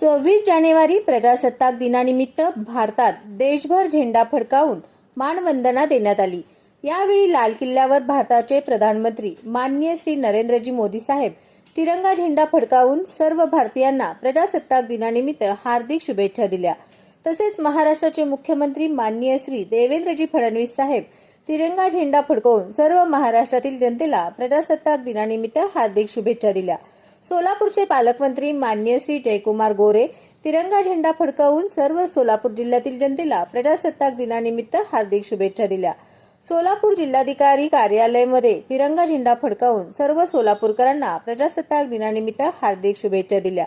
सव्वीस जानेवारी प्रजासत्ताक दिनानिमित्त भारतात देशभर झेंडा फडकावून मानवंदना देण्यात आली. यावेळी लाल किल्ल्यावर भारताचे प्रधानमंत्री माननीय श्री नरेंद्रजी मोदी साहेब तिरंगा झेंडा फडकावून सर्व भारतीयांना प्रजासत्ताक दिनानिमित्त हार्दिक शुभेच्छा दिल्या. तसेच महाराष्ट्राचे मुख्यमंत्री माननीय श्री देवेंद्रजी फडणवीस साहेब तिरंगा झेंडा फडकवून सर्व महाराष्ट्रातील जनतेला प्रजासत्ताक दिनानिमित्त हार्दिक शुभेच्छा दिल्या. सोलापूरचे पालकमंत्री मान्य श्री जयकुमार गोरे तिरंगा झेंडा फडकावून सर्व सोलापूर जिल्ह्यातील जनतेला प्रजासत्ताक दिनानिमित्त हार्दिक शुभेच्छा दिल्या. सोलापूर जिल्हाधिकारी कार्यालयामध्ये तिरंगा झेंडा फडकावून सर्व सोलापूरकरांना प्रजासत्ताक दिनानिमित्त हार्दिक शुभेच्छा दिल्या.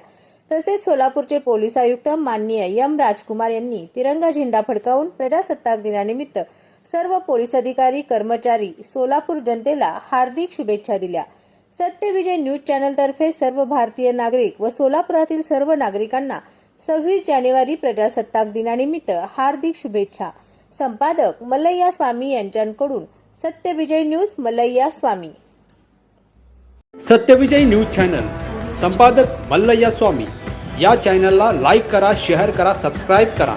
तसेच सोलापूरचे पोलीस आयुक्त माननीय एम राजकुमार यांनी तिरंगा झेंडा फडकावून प्रजासत्ताक दिनानिमित्त सर्व पोलीस अधिकारी कर्मचारी सोलापूर जनतेला हार्दिक शुभेच्छा दिल्या. सत्यविजय न्यूज चॅनलतर्फे सर्व भारतीय नागरिक व सोलापुरातील सर्व नागरिकांना सव्वीस जानेवारी प्रजासत्ताक दिनानिमित्त हार्दिक शुभेच्छा. संपादक मल्लय्या स्वामी यांच्याकडून Satyavijay news Mallayya Swami. Satyavijay news channel संपादक मल्लय्या स्वामी. या चॅनलला लाईक करा शेअर करा सबस्क्राईब करा.